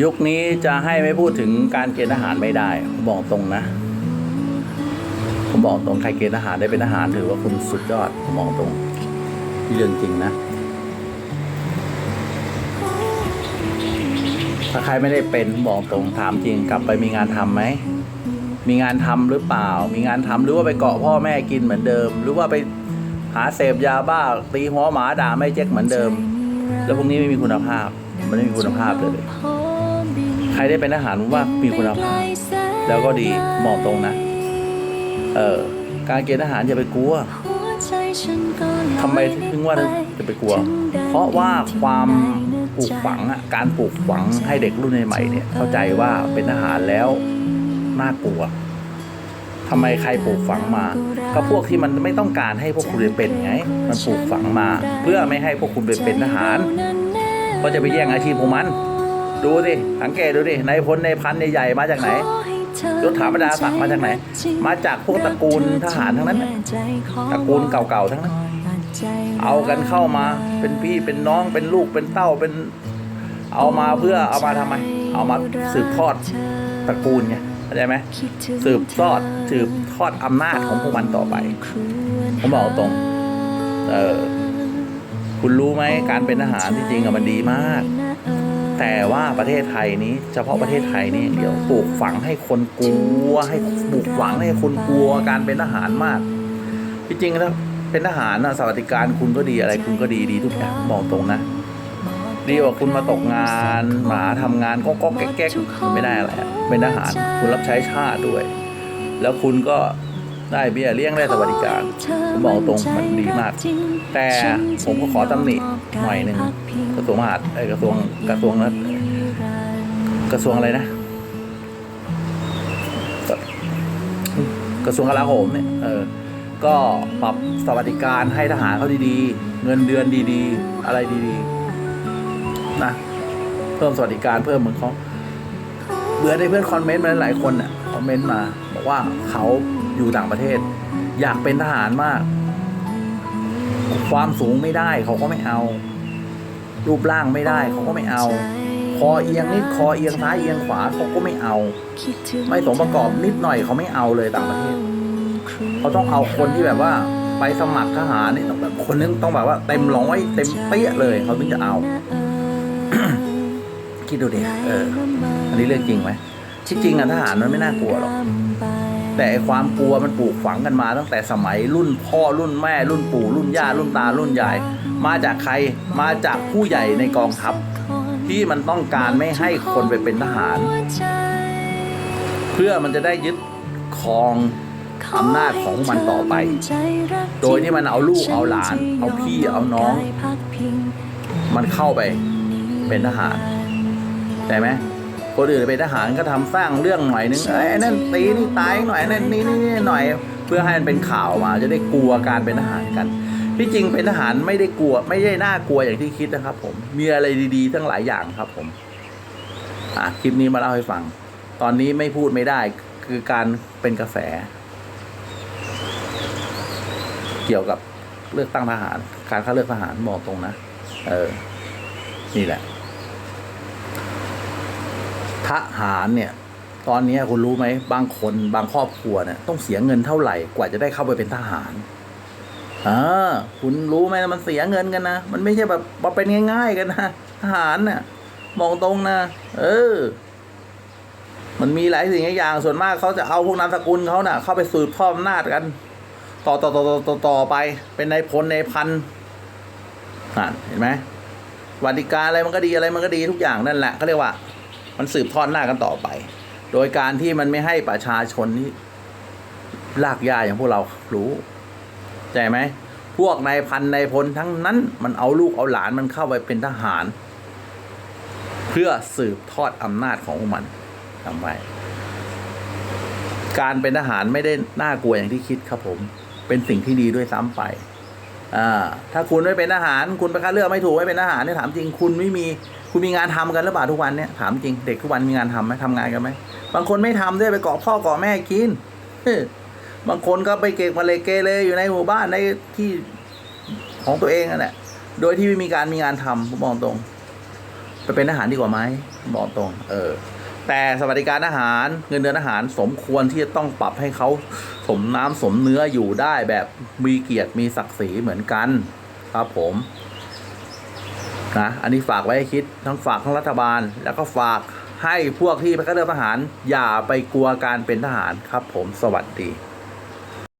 ยุคนี้จะให้ไม่พูดถึงการเกณฑ์ทหารไม่ได้ผมบอกตรงนะ ผมบอกตรงใครเกณฑ์ทหารได้เป็นทหารถือว่าคุณสุดยอดผมบอกตรงเรื่องจริงนะ ถ้าใครไม่ได้เป็นบอกตรงถามจริงกลับไปมีงานทำไหม มีงานทำหรือเปล่า มีงานทำหรือว่าไปเกาะพ่อแม่กินเหมือนเดิม หรือว่าไปหาเสพยาบ้าตีหัวหมาด่าไม่เจ๊กเหมือนเดิม แล้วพวกนี้ไม่มีคุณภาพ มันไม่มีคุณภาพเลย ใครได้เป็นทหารผมว่ามีคุณภาพแล้วก็ดีบอกตรงนะ เออการเกณฑ์ทหารอย่าไปกลัวทำไมถึงว่าจะไปกลัว เพราะว่าความปลูกฝังอะการปลูกฝังให้เด็กรุ่นใหม่เนี่ยเข้าใจว่าเป็นทหารแล้วน่ากลัวทำไมใครปลูกฝังมา ก็พวกที่มันไม่ต้องการให้พวกคุณเป็นไง มันปลูกฝังมา เพื่อไม่ให้พวกคุณเป็นทหาร ก็จะไปแย่งอาชีพพวกมัน ดูสิสังเกตดูดิในายพลในพันใหญ่ๆมาจากไหนยศถาบรรดาศักดิ์มาจากไหน มาจากพวกตระกูลทหารทั้งนั้นน่ะตระกูลเก่าๆทั้งนั้น เอากันเข้ามาเป็นพี่เป็นน้องเป็นลูกเป็นเต้าเป็น เอามาเพื่อเอามาทำไม เอามาสืบทอดตระกูลไงเข้าใจไหมสืบทอดสืบทอดอำนาจของพวกมันต่อไปผมบอกตรง เออคุณรู้ไหมการเป็นทหารที่จริงอะมันดีมาก แต่ว่าประเทศไทยนี้เฉพาะประเทศไทยนี่อย่างเดียวปลูกฝังให้คนกลัว ให้ปลูกฝังให้คนกลัวการเป็นทหารมากที่จริงแล้วเป็นทหารนะสวัสดิการคุณก็ดีอะไรคุณก็ดีดีทุกอย่างบอกตรงนะดีกว่าคุณมาตกงานหมาทำงานก็ก็แก๊กไม่ได้อะไรเป็นทหารคุณรับใช้ชาติด้วย แล้วคุณก็ได้เบี้ยเลี้ยงได้สวัสดิการผมบอกตรงมันดีมาก แต่ผมก็ขอตำหนิ หน่อยหนึ่งกระทรวงมหาดไอ้ยกระทรวงกระทรวงนะกระทรวงอะไรนะกระทรวงกลาโหมเนี่ยเออก็ปรับสวัสดิการให้ทหารเขาดีๆ เงินเดือนดีๆ อะไรดีๆนะเพิ่มสวัสดิการเพิ่มเหมือนเขาเบื่อได้เพื่อนคอมเมนต์มาหลายคนน่ะคอมเมนต์มา บอกว่าเขาอยู่ต่างประเทศ อยากเป็นทหารมาก ความสูงไม่ได้เขาก็ไม่เอา รูปร่างไม่ได้เขาก็ไม่เอา คอเอียงนิดคอเอียงซ้ายเอียงขวาเขาก็ไม่เอา ไม่สมประกอบนิดหน่อยเขาไม่เอาเลยต่างประเทศเขาต้องเอาคนที่แบบว่าไปสมัครทหารนี่ต้องแบบคนนึงต้องแบบว่าเต็มร้อยเต็มเปี้ยเลยเขาถึงจะเอา คิดดูดิเออ อันนี้เรื่องจริงไหมที่จริงอะทหารมันไม่น่ากลัวหรอก แต่ไอ้ความกลัวมันปลูกฝังกันมา ตั้งแต่สมัยรุ่นพ่อรุ่นแม่ รุ่นปู่รุ่นย่ารุ่นตารุ่นยาย มาจากใครมาจากผู้ใหญ่ในกองทัพ ที่มันต้องการไม่ให้คนไปเป็นทหาร เพื่อมันจะได้ยึดครองอำนาจของมันต่อไป โดยที่มันเอาลูกเอาหลาน เอาพี่เอาน้อง มันเข้าไปเป็นทหารใช่ไหม คนอื่นเป็นทหารก็ทำสร้างเรื่องหน่อยนึงเอ้ยไอ้นั่นตีนี่ตายหน่อยนั่นนี่นี่หน่อย เพื่อให้มันเป็นข่าวมาจะได้กลัวการเป็นทหารกัน ที่จริงเป็นทหารไม่ได้กลัว ไม่ได้น่ากลัวอย่างที่คิดนะครับ ผมมีอะไรดีๆ ทั้งหลายอย่างครับ ผม อะคลิปนี้มาเล่าให้ฟัง ตอนนี้ไม่พูดไม่ได้คือการเป็นกระแส เกี่ยวกับเลือกตั้งทหาร การเข้าเลือกทหารบอกตรงนะเออ นี่แหละ ทหารเนี่ย ตอนนี้คุณรู้ไหมบางคนบางครอบครัวเนี่ยต้องเสียเงินเท่าไหร่กว่าจะได้เข้าไปเป็นทหารอ่าคุณรู้ไหมมันเสียเงินกันนะ มันไม่ใช่แบบมาเป็นง่าย ๆ กันนะทหารน่ะมองตรงนะเออ มันมีหลายสิ่งหลายอย่างส่วนมากเขาจะเอาพวกนามสกุลเขาน่ะ เข้าไปสืบทอดอำนาจกัน ต่อต่อต่อต่อต่อตอไป เป็นนายพลนายพันนั่นเห็นไหมวัสดิการอะไรมันก็ดีอะไรมันก็ดีทุกอย่างนั่นแหละเขาเรียกว่า มันสืบทอดหน้ากันต่อไป โดยการที่มันไม่ให้ประชาชนที่ลากย่าอย่างพวกเรารู้ใจไหมพวกนายพันนายพลทั้งนั้น มันเอาลูกเอาหลานมันเข้าไปเป็นทหาร เพื่อสืบทอดอำนาจของพวกมันทำไมการเป็นทหารไม่ได้น่ากลัวอย่างที่คิดครับผม เป็นสิ่งที่ดีด้วยซ้ำไป อ่าถ้าคุณไม่เป็นทหาร คุณไปคัดเลือกไม่ถูกไม่เป็นทหารเนี่ยถามจริงคุณไม่มีคุณมีงานทำกันหรือเปล่าทุกวันเนี่ยถามจริงเด็กทุกวันมีงานทำไหมทำงานกันไหมบางคนไม่ทำด้วยไปเกาะพ่อเกาะแม่กินบางคนก็ไปเก็บมาเลยเกเรอยู่ในหมู่บ้านในที่ของตัวเองนั่นแหละโดยที่ไม่มีการมีงานทำผมบอกตรง ไปเป็นทหารดีกว่าไหมบอกตรง เออ แต่สวัสดิการอาหารเงินเดือนอาหารสมควรที่จะต้องปรับให้เขาสมน้ำสมเนื้ออยู่ได้แบบมีเกียรติมีศักดิ์ศรีเหมือนกัน ครับผมนะอันนี้ฝากไว้ให้คิดทั้งฝากทั้งรัฐบาล แล้วก็ฝากให้พวกที่ไปเข้าเลือกทหาร อย่าไปกลัวการเป็นทหารครับผมสวัสดี